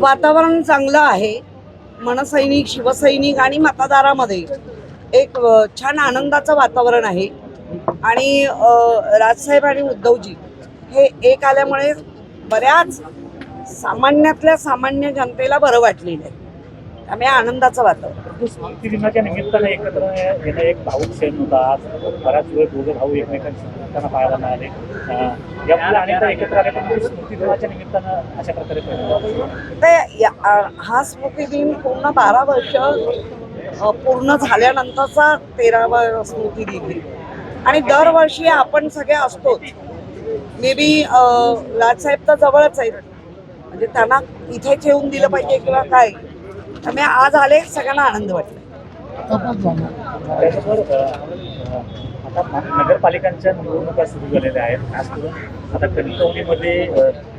वातावरण चांगलं आहे. मनसैनिक शिवसैनिक आणि मतदारामध्ये एक छान आनंदाचं वातावरण आहे. आणि राजसाहेब आणि उद्धवजी हे एक आल्यामुळे बऱ्याच सामान्यातल्या सामान्य जनतेला बरं वाटलेलं आहे. त्यामुळे आनंदाचं वातावरण. स्मृती दिनाच्या निमित्तानं एकत्र येणं एक भाऊक क्षण होता. आज बराच वेळ दोघे भाऊ एकमेकांशी बोलताना पाहायला मिळाले. अं, अनेकदा एकत्र आले पण स्मृती दिनाच्या निमित्तानं अशा प्रकारे ते या- हा स्मृती दिन पूर्ण बारा वर्ष पूर्ण झाल्यानंतरचा तेरावा स्मृती दिन आणि दरवर्षी आपण सगळे असतोच. मे बी राजसाहेब तर जवळच आहेत. म्हणजे त्यांना इथेच येऊन दिलं पाहिजे किंवा काय? त्यामुळे आज आले सगळ्यांना आनंद वाटला. आता नगरपालिकांच्या निवडणुका सुरू झालेल्या आहेत. खास करून आता कणकवलीमध्ये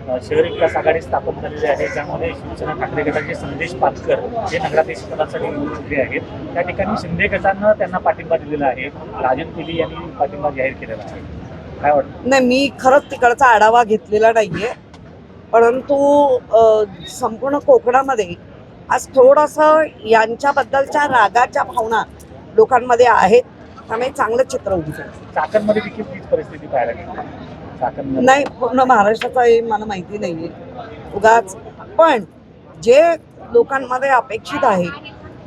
शहर विकास आघाडी स्थापन झालेली आहे. ज्यामध्ये शिवसेना ठाकरे गटाचे संदेश पाचकर हे नगराध्यक्ष पदासाठी निवडून उभे आहेत. त्या ठिकाणी शिंदे गटानं त्यांना पाठिंबा दिलेला आहे. राजन पिली यांनी पाठिंबा जाहीर केलेला आहे. काय वाटतं? नाही मी खरंच तिकडचा आढावा घेतलेला नाहीये. परंतु संपूर्ण कोकणामध्ये आज थोडंसं यांच्याबद्दलच्या रागाच्या भावना लोकांमध्ये आहेत त्यामुळे चांगलं चित्र उभं चाकणमध्ये देखील तीच परिस्थिती पाहायला नाही पूर्ण महाराष्ट्राचं हे मला माहिती नाहीये. उगाच. पण जे लोकांमध्ये अपेक्षित आहे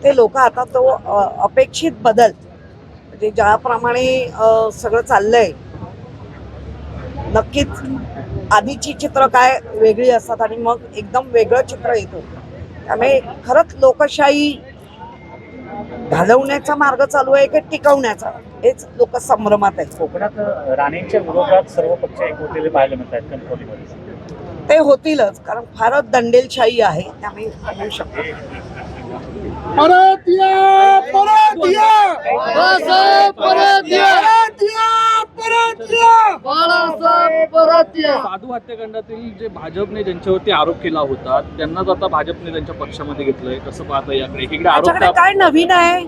ते लोक आता तो अ, अपेक्षित बदल म्हणजे ज्याप्रमाणे अ, सगळं चाललंय नक्कीच आधीची चित्र काय वेगळी असतात आणि मग एकदम वेगळं चित्र येतं. त्यामुळे खरंच लोकशाही घालवण्याचा मार्ग चालू आहे की टिकवण्याचा? हेच लोक संभ्रमात आहेत. कोकणात राणेंच्या विरोधात सर्व पक्ष एकवटलेले पाहायला मिळत आहेत कणकवलीमध्ये ते होतीलच कारण फारच दंडेलशाही आहे त्यामुळे होऊ शकते. परत या परत या! परत या परत या बाळासाहेब परत या साधू हत्याकांडातील जे भाजपने ज्यांच्यावरती आरोप केला होता त्यांनाच आता भाजपने त्यांच्या पक्षामध्ये घेतलंय. कसं पाहता याकडे? एकीकडे आरोप काय नवीन आहे?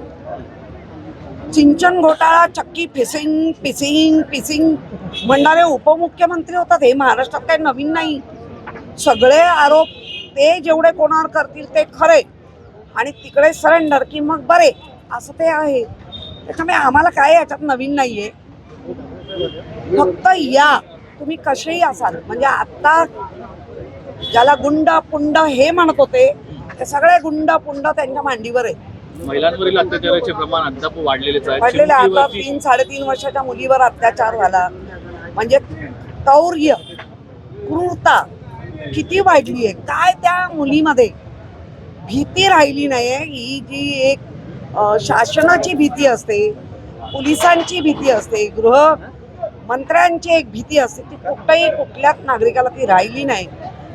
सिंचन घोटाळा चक्की फिसिंग पिसिंग पिसिंग म्हणणारे उपमुख्यमंत्री होतात हे महाराष्ट्रात काही नवीन नाही. सगळे आरोप ते जेवढे कोणावर करतील ते खरे. आणि तिकडे सरेंडर की मग बरे. असं ते आहे. त्याच्यामुळे आम्हाला काय याच्यात नवीन नाहीये. फक्त या. तुम्ही कसेही असाल म्हणजे आता ज्याला गुंड पुंड हे म्हणत होते ते सगळे गुंड पुंड त्यांच्या मांडीवर आहे महिलांवरील अत्याचाराचे प्रमाण अद्याप वाढलेलेच आहे. वाढलेले आता तीन साडेतीन वर्षाच्या मुलीवर अत्याचार झाला. म्हणजे तौर्य क्रूरता किती वाढली आहे? काय त्या मुलीमध्ये भीती राहिली नाहीये? ही जी एक शासनाची भीती असते पोलिसांची भीती असते गृह मंत्र्यांची एक भीती असते ती कुठल्याही कुठल्याच नागरिकाला ती राहिली नाही.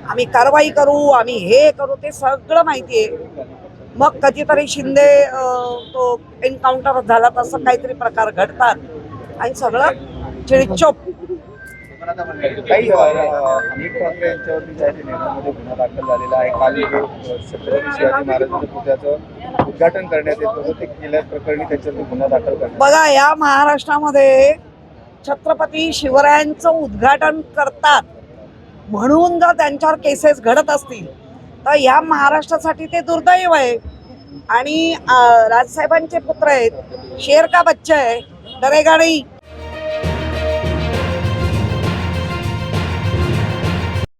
आम्ही कारवाई करू आम्ही हे करू ते सगळं माहिती आहे. मग कधीतरी शिंदे तो एन्काउंटर झाला तसं काहीतरी प्रकार घडतात. आणि सगळं चिडचोप. काही अ, अमित ठाकरे यांच्यावरती गुन्हा दाखल झालेला आहे काल छत्रपती शिवाजी महाराजांच्या पुतळ्याचं उद्घाटन करण्यात येत होतं ते केल्या प्रकरणी त्याच्यावरती गुन्हा दाखल करण्यात बघा या महाराष्ट्रामध्ये छत्रपती शिवरायांचं उद्घाटन करतात म्हणून जर त्यांच्यावर केसेस घडत असतील तर या महाराष्ट्रासाठी ते दुर्दैव आहे. आणि राजसाहेबांचे पुत्र आहेत शेर का बच्चा आहे डरेगा नाही